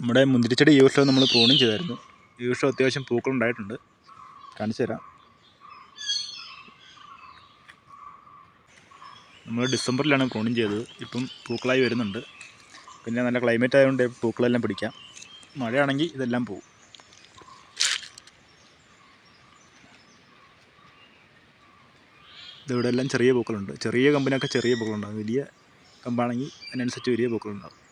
നമ്മുടെ മുന്തിരിച്ചെടി ഈ വർഷം നമ്മൾ പ്രൂണിങ് ചെയ്തായിരുന്നു. ഈ വർഷം അത്യാവശ്യം പൂക്കളുണ്ടായിട്ടുണ്ട് കാണിച്ചു തരാം. നമ്മൾ ഡിസംബറിലാണ് പ്രൂണിങ് ചെയ്തത്. ഇപ്പം പൂക്കളായി വരുന്നുണ്ട്. പിന്നെ നല്ല ക്ലൈമറ്റ് ആയതുകൊണ്ട് പൂക്കളെല്ലാം പിടിക്കാം. മഴയാണെങ്കിൽ ഇതെല്ലാം പോവും. ഇതിവിടെ എല്ലാം ചെറിയ പൂക്കളുണ്ട്. ചെറിയ കമ്പിനൊക്കെ ചെറിയ പൂക്കളുണ്ടാകും. വലിയ കമ്പാണെങ്കിൽ അതിനനുസരിച്ച് വലിയ പൂക്കളുണ്ടാകും.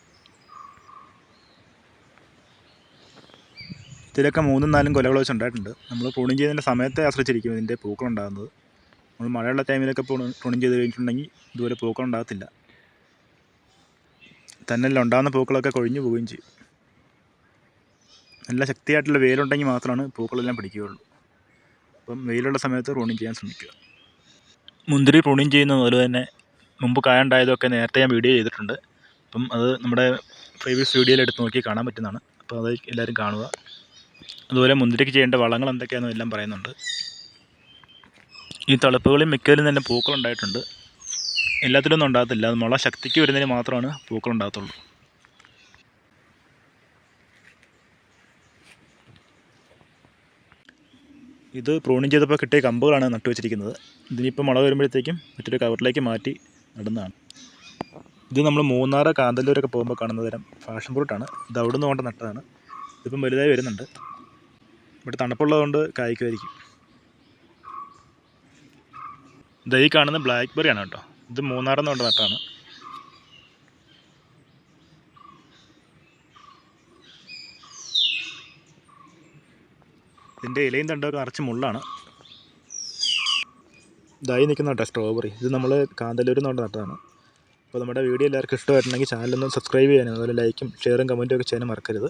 ഇതിലൊക്കെ മൂന്നും നാലും കൊലകൾ വെച്ച് ഉണ്ടായിട്ടുണ്ട് നമ്മൾ പ്രൂണിങ് ചെയ്യുന്നതിന്റെ സമയത്തെ ആശ്രയിച്ചിരിക്കും ഇതിന്റെ പൂക്കളുണ്ടാകുന്നത്. നമ്മൾ മഴയുള്ള ടൈമിലൊക്കെ പ്രൂണിങ് ചെയ്ത് കഴിഞ്ഞിട്ടുണ്ടെങ്കിൽ ഇതുപോലെ പൂക്കളുണ്ടാകത്തില്ല. തന്നെല്ലാം ഉണ്ടാകുന്ന പൂക്കളൊക്കെ കൊഴിഞ്ഞു പോവുകയും ചെയ്യും. നല്ല ശക്തിയായിട്ടുള്ള വെയിലുണ്ടെങ്കിൽ മാത്രമാണ് പൂക്കളെല്ലാം പിടിക്കുകയുള്ളൂ. അപ്പം വെയിലുള്ള സമയത്ത് പ്രൂണിങ് ചെയ്യാൻ ശ്രമിക്കുക. മുന്തിരി പ്രൂണിങ് ചെയ്യുന്ന പോലെ തന്നെ മുമ്പ് കായുണ്ടായതൊക്കെ നേരത്തെ ഞാൻ വീഡിയോ ചെയ്തിട്ടുണ്ട്. അപ്പം അത് നമ്മുടെ പ്രീവിയസ് വീഡിയോയിൽ എടുത്ത് നോക്കി കാണാൻ പറ്റുന്നതാണ്. അപ്പോൾ അത് എല്ലാവരും കാണുക. അതുപോലെ മുന്തിരിക്ക് ചെയ്യേണ്ട വളങ്ങൾ എന്തൊക്കെയാണെന്നും എല്ലാം പറയുന്നുണ്ട്. ഈ തളിപ്പുകളിൽ മിക്കതിലും തന്നെ പൂക്കളുണ്ടായിട്ടുണ്ട് എല്ലാത്തിലൊന്നും ഉണ്ടാകത്തില്ല. അത് മുള ശക്തിക്ക് വരുന്നതിന് മാത്രമാണ് പൂക്കളുണ്ടാകത്തുള്ളൂ ഇത് പ്രൂണിങ് ചെയ്തപ്പോൾ കിട്ടിയ കമ്പുകളാണ് നട്ടു വെച്ചിരിക്കുന്നത്. ഇതിനിപ്പോൾ മുള വരുമ്പോഴത്തേക്കും മറ്റൊരു കവറിലേക്ക് മാറ്റി നടുന്നതാണ്. ഇത് നമ്മൾ മൂന്നാർ കാന്തല്ലൂരൊക്കെ പോകുമ്പോൾ കാണുന്ന തരം ഫാഷൻ ഫ്രൂട്ടാണ്. ഇത് അവിടുന്ന് കൊണ്ട് നട്ടതാണ്. ഇതിപ്പം വലുതായി വരുന്നുണ്ട്. ഇവിടെ തണുപ്പുള്ളതുകൊണ്ട് കായ്ക്കുമായിരിക്കും. ഈ കാണുന്ന ബ്ലാക്ക് ബെറി ആണ് കേട്ടോ. ഇത് മൂന്നാറിൽ നിന്ന് കൊണ്ട് നട്ടാണ്. ഇതിന്റെ ഇലയും തണ്ടൊക്കെ നിറച്ച് മുള്ളാണ്. ഇതായി നിൽക്കുന്ന കേട്ടോ സ്ട്രോബെറി ഇത് നമ്മൾ കാന്തല്ലൂരിൽ നിന്ന് കൊണ്ട് നട്ടതാണ്. അപ്പോൾ നമ്മുടെ വീഡിയോ എല്ലാവർക്കും ഇഷ്ടമായിട്ടുണ്ടെങ്കിൽ ചാനലൊന്ന് സബ്സ്ക്രൈബ് ചെയ്യാനും അതുപോലെ ലൈക്കും ഷെയറും കമന്റും ഒക്കെ ചെയ്യാനും മറക്കരുത്.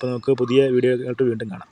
അപ്പോൾ നമുക്ക് പുതിയ വീഡിയോ ആയിട്ട് വീണ്ടും കാണാം.